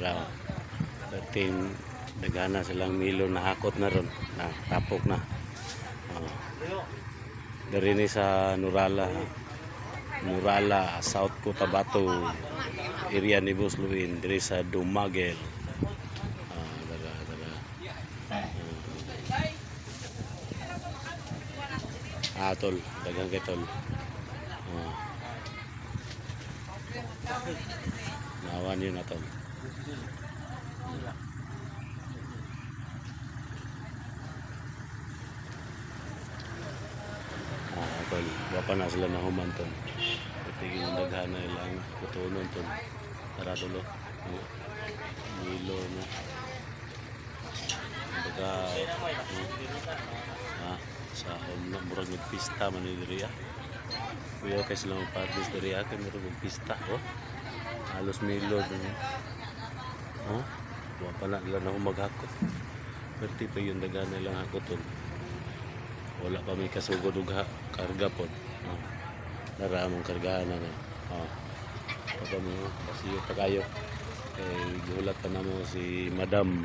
raw. Dating dagana silang milo na hakot na ron. Na tapok na. Oh. Dari ni sa Nurala. Nurala, South Cotabato area ni Busluin. Dari sa Dumagel. Ah, daga. Ah, tol. Dagang kay tol. Oh. Nawan yun na tol. Ah, tol. Wapa na sila na humanton. Patigin ang daghana ilang kutunon tol. Tara tol. oh. Milo no. Baga, ah, sa um, na murag nagpista man ni diri ah. Kuya kay sila magpadis diri ah, kay murag nagpista oh. Halos milo dun. Oh. Wa pa na nila na maghakot. Perti pa yung daga nilang hakoton. Wala pa may kasugod og karga pod. Oh. Naramong kargaan na na. Oh. Pagka mo, kasi yung pa kayo. Kay gihulat pa na mo si Madam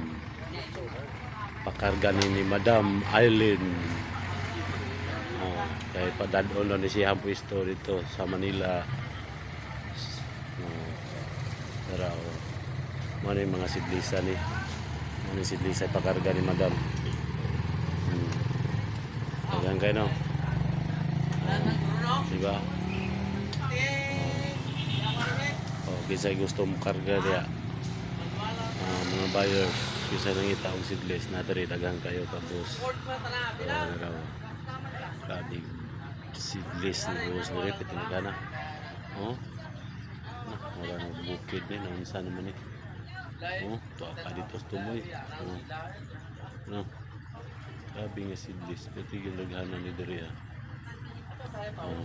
pakarga ni, ni Madam Eileen oh, kay padadon na ni siya pwesto dito sa Manila oh, pero oh, ano yung mga sidlisa ni ano yung sidlisa pakarga ni Madam? Hmm. Hanggang kayo no? Oh, diba? Oh, oh kisay gusto mo karga diya Ah, mga buyers kisa nang itaong seedless na diri daghang kayo tapos uh, na raw grabe seedless na buwas na rin pitinagana oh? Na wala na bukid ni na unsa naman eh oh to pa dito sa tumoy oh no grabe nga seedless pati daghana ni ah. Oh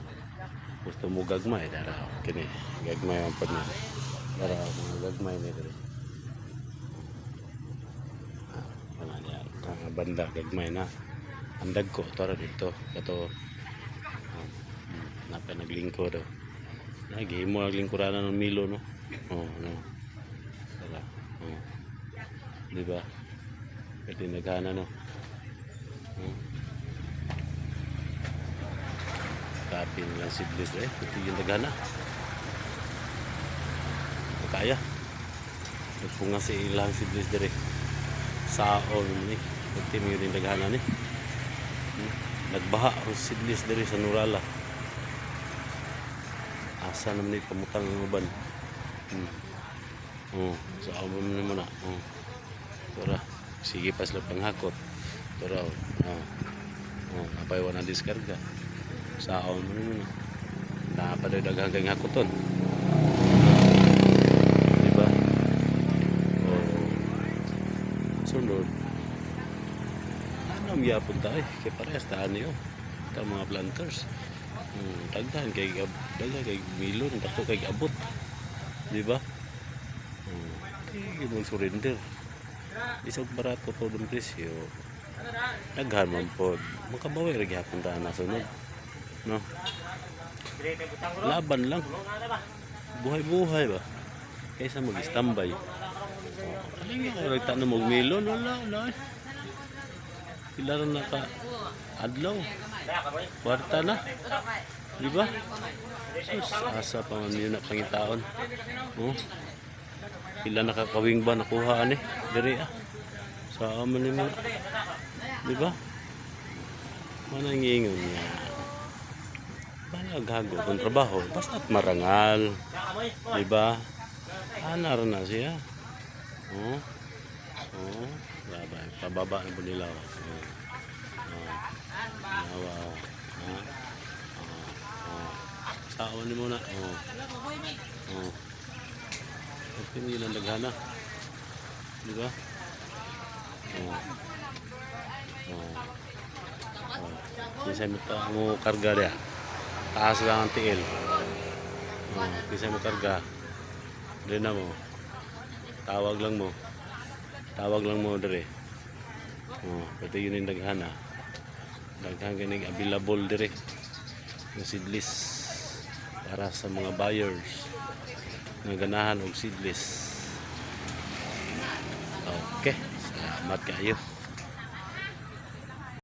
gusto mo gagmay dara kini. Gagmay ang pad na dara mga gagmay ni diri mga niya ang banda gagmay na. Andag ko tara dito. Kato napa naglingko daw lagi mo naglingkuran ng milo no? Oh no oh di ba pwede naghana no oh. Kapin lang si Bliss eh. Pati yung naghana. Kaya. Nagpunga si ilang si Bliss dire saon ni pagti mo yung daghana ni Hmm. nagbaha ang sidlis diri sa Nurala asa naman ni pamutang ng uban hmm. Oh sa so, mo naman na oh. Tara sige pa sila panghakot tara oh. Oh, oh napay na diskarga. Saon mo naman na pa daw daghang kang hakoton. Di ba oh. Sunod. Ano gyapon tayo kay parehas taan niyo ta mga planters. Hmm, daghan kay daghan kay milon dako kay abot. Di ba mo surrender isang barato to ng presyo daghan man po makabawi ra gyapon ta na sunod no laban lang buhay-buhay ba kaysa mag-standby ano nga nagta na mag milon wala eh. Pila rin naka adlaw. Kwarta na. Di ba? Asa pa man yun na pangitaon. Oh. Pila nakakawing ba nakuha ani? Diri ah. Sa aman ni mo. Di ba? Manang ingon niya. Banagago kung trabaho. Basta't marangal. Di ba? Ana rin na siya. Oh. Oh. Grabe. Pababa ng bunila. Oh. Oh. Yawa. Oh. Ha? Oh. Oh. Saon ni muna. Oh. Oh. Okay nila naghana. Di ba? Oh. Oh. Oh. Mo ta mo karga dia. Taas lang ang tiil. Oh. Mo karga. Dili na mo. Tawag lang mo. Tawag lang mo dire. Oh, pati yun yung daghana. Daghang ganing available dire. Yung seedless para sa mga buyers nga ganahan og seedless. Okay. Salamat kayo.